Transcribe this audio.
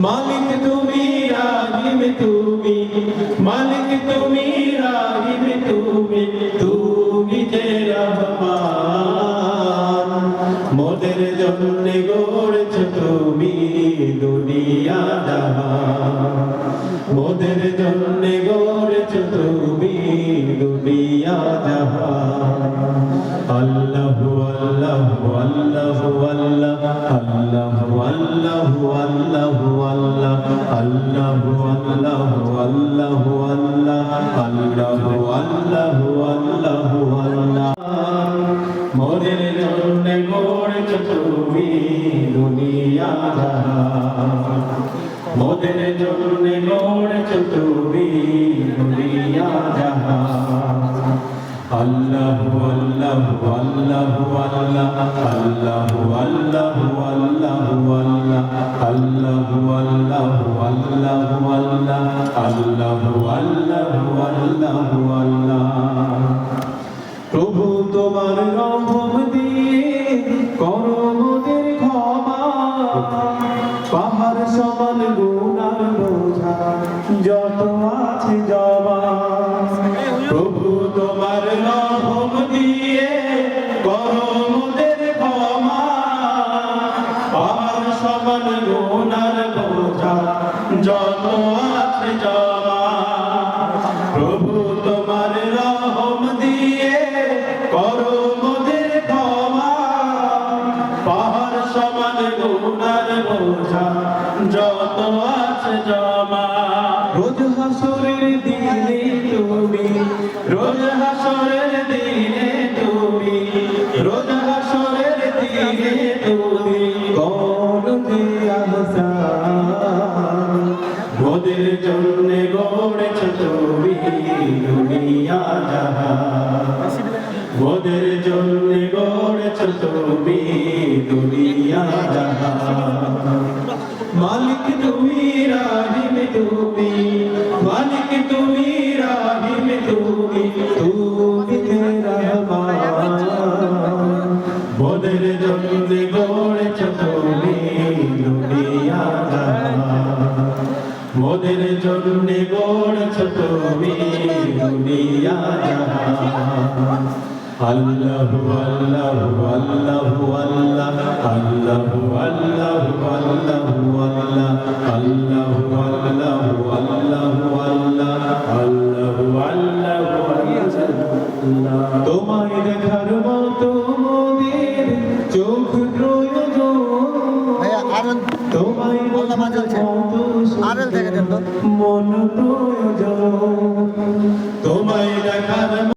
মালিক তুমি, রাহিম তুমি, মালিক তুমি, রাহিম তুমি তুমি যে রহমান। মোদের জন্য গড়েছ তুমি দুনিয়া মোদের জন্য গড়েছ তুমি দুনিয়া আল্লাহ আল্লাহ আল্লাহ আল্লাহ আল্লাহ আল্লাহ আল্লাহ আল্লাহ আল্লাহ আল্লাহ আল্লাহ মোদের জন্য গড়েছ তুমি দুনিয়া মোদের জন্য গড়েছ তুমি দুনিয়া আল্লাহ আল্লাহ আল্লাহ আল্লাহ আল্লাহ আল্লাহ আল্লাহ আল্লাহ আল্লাহ আল্লাহ প্রভু তোমার রহম দিয়ে করো মোদের ক্ষমা। পাহাড় সমান গুনার বোঝা, যত আছে জমা প্রভু তোমার রহম দিয়ে করো ক্ষমা। পাহাড় সমান গুনার বোঝা, যত জমা। রোজ হাসরের দিনে তুমি, রোজ হাসরের দিনে তুমি, রোজ হাসরের দিনে তুমি করতে আহসান মোদের জন্য গড়েছ তুমি দুনিয়া জাহান। মোদের জন্য গড়েছ তুমি দুনিয়া মালিক তুমি রাহিম তুমি, মালিক তুমি রাহিম তুমি তুমি রহমান। মোদের জন্য গড়েছ তুমি দুনিয়া মোদের জন্য গড়েছ তুমি দুনিয়া আল্লাহু আল্লাহু আল্লাহ আল্লাহু আল্লাহু আল্লাহু আল্লাহ। তোমায় দেখার মতো মোদের চোখ প্রয়োজন। তোমায় মন প্রয়োজন।